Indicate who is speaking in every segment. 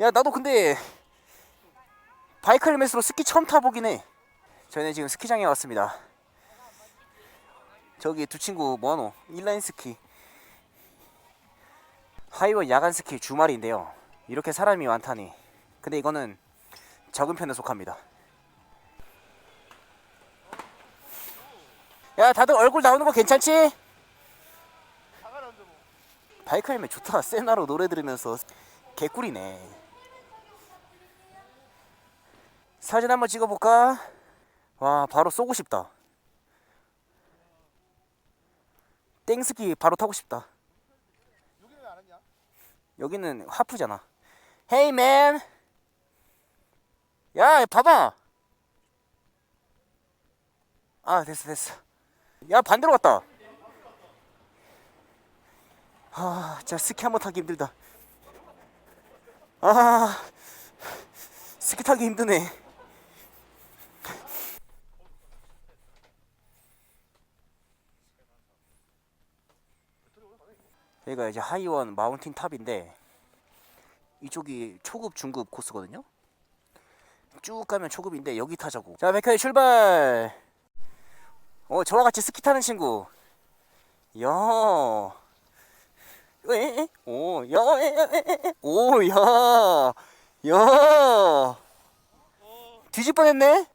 Speaker 1: 야 나도 근데 바이크 헬멧으로 스키 처음 타보긴 해. 저희는 지금 스키장에 왔습니다. 저기 두 친구 뭐하노? 인라인 스키. 하이원 야간 스키 주말인데요. 이렇게 사람이 많다니. 근데 이거는 적은 편에 속합니다. 야 다들 얼굴 나오는 거 괜찮지? 바이크 헬멧 좋다. 세나로 노래 들으면서 개꿀이네 사진 한번 찍어볼까? 와 바로 쏘고 싶다 땡스키 바로 타고 싶다 여기는 하프잖아 헤이 맨 야, 봐봐. 아, 됐어, 됐어. 야, 반대로 갔다. 아, 진짜 스키 한번 타기 힘들다. 아, 스키 타기 힘드네. 여기가 이제 하이원 마운틴 탑인데 이쪽이 초급 중급 코스거든요. 쭉 가면 초급인데 여기 타자고. 자, 백화이 출발. 어, 저와 같이 스키 타는 친구. 야. 에? 오, 야, 에, 에, 에, 에. 오, 야. 야. 뒤질 뻔했네.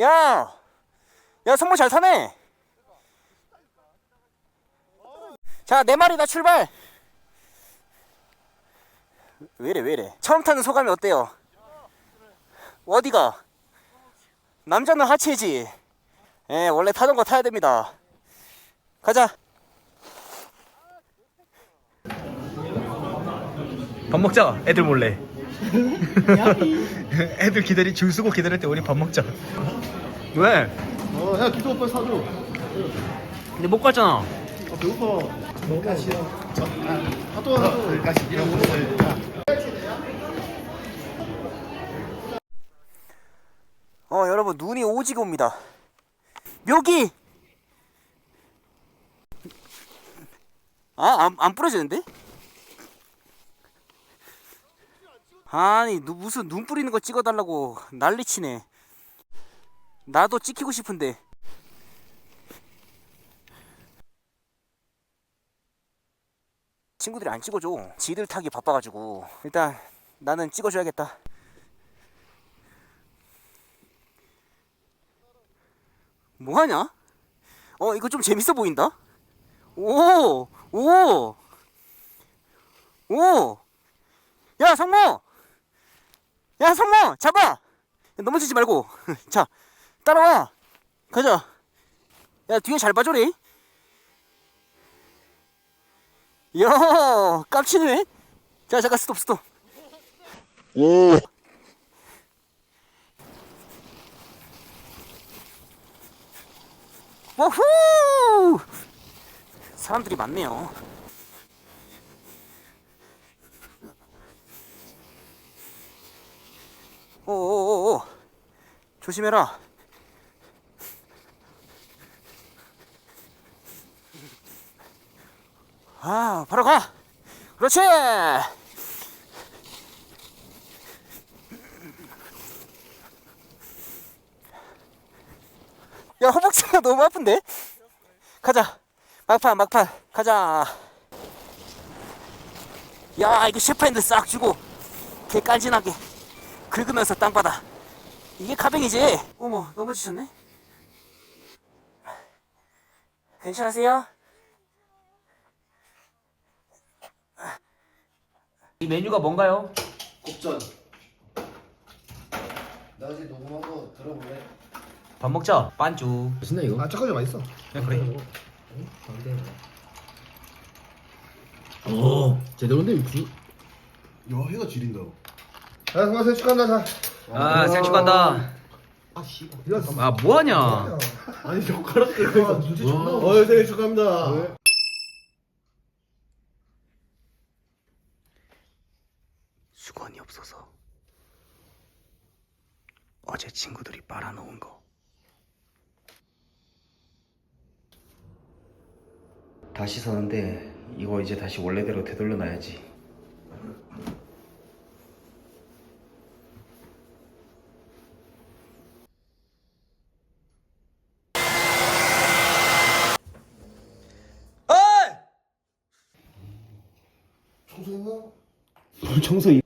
Speaker 1: 야. 야, 선물 잘 타네. 자, 네 마리 다 출발. 왜래, 왜래. 처음 타는 소감이 어때요? 어디가? 남자는 하체지. 예, 원래 타던 거 타야 됩니다. 가자.
Speaker 2: 밥 먹자 애들 몰래 애들 기다리 줄 서고 기다릴 때 우리 밥 먹자 왜?
Speaker 3: 어, 야, 기도 오빠 사줘.
Speaker 2: 근데 못 갔잖아
Speaker 3: 아, 배고파. 먹가시요. 아, 사도 사도. 가시 이런 거.
Speaker 1: 어, 여러분, 눈이 오지게 옵니다. 묘기! 아, 안, 안 부러지는데? 아니, 누, 무슨 눈 뿌리는 거 찍어달라고 난리치네. 나도 찍히고 싶은데. 친구들이 안 찍어줘. 지들 타기 바빠가지고. 일단, 나는 찍어줘야겠다. 뭐하냐? 어 이거 좀 재밌어 보인다. 오, 오, 오. 야 성모, 야 성모 잡아. 넘어지지 말고. 자 따라와. 가자. 야 뒤에 잘 봐줘래. 야 깜치네. 자 잠깐 스톱 스톱. 오. 워후! 사람들이 많네요. 오오오오 조심해라. 아, 바로 가. 그렇지. 야, 허벅지가 너무 아픈데? 가자. 막판, 막판. 가자. 야, 이거 셰프핸드 싹 주고, 개 깔진하게 긁으면서 땅바다. 이게 가뱅이지? 어머, 넘어지셨네? 괜찮으세요? 이 메뉴가 뭔가요?
Speaker 3: 곱전. 나 어제 녹음한 거 들어볼래?
Speaker 2: 밥 먹자 반주
Speaker 4: 맛있나 이거?
Speaker 3: 아, 잠깐만 맛있어.
Speaker 2: 그래 그래
Speaker 4: 오 제대로인데 육수
Speaker 3: 야, 해가 지린다. 야, 정말 생축 간다, 자.
Speaker 2: 아 생축 간다
Speaker 3: 아, 씨발. 야,
Speaker 2: 아 뭐하냐
Speaker 3: 아니, 젓가락 들고 있어. 눈치 존나. 어, 생일 축하합니다.
Speaker 1: 수건이 없어서 어제 친구들이 빨아놓은 거. 다시 사는데 이거 이제 다시 원래대로 되돌려 놔야지
Speaker 2: 청소 이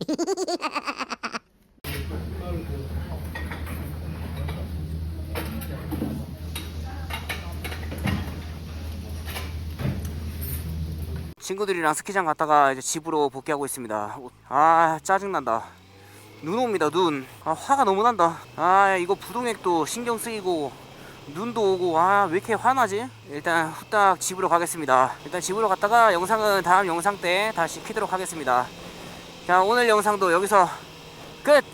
Speaker 1: 친구들이랑 스키장 갔다가 이제 집으로 복귀하고 있습니다. 아 짜증난다. 눈 옵니다 눈. 아 화가 너무 난다. 아 이거 부동액도 신경 쓰이고 눈도 오고 아 왜 이렇게 화나지? 일단 후딱 집으로 가겠습니다. 일단 집으로 갔다가 영상은 다음 영상 때 다시 키도록 하겠습니다. 자 오늘 영상도 여기서 끝.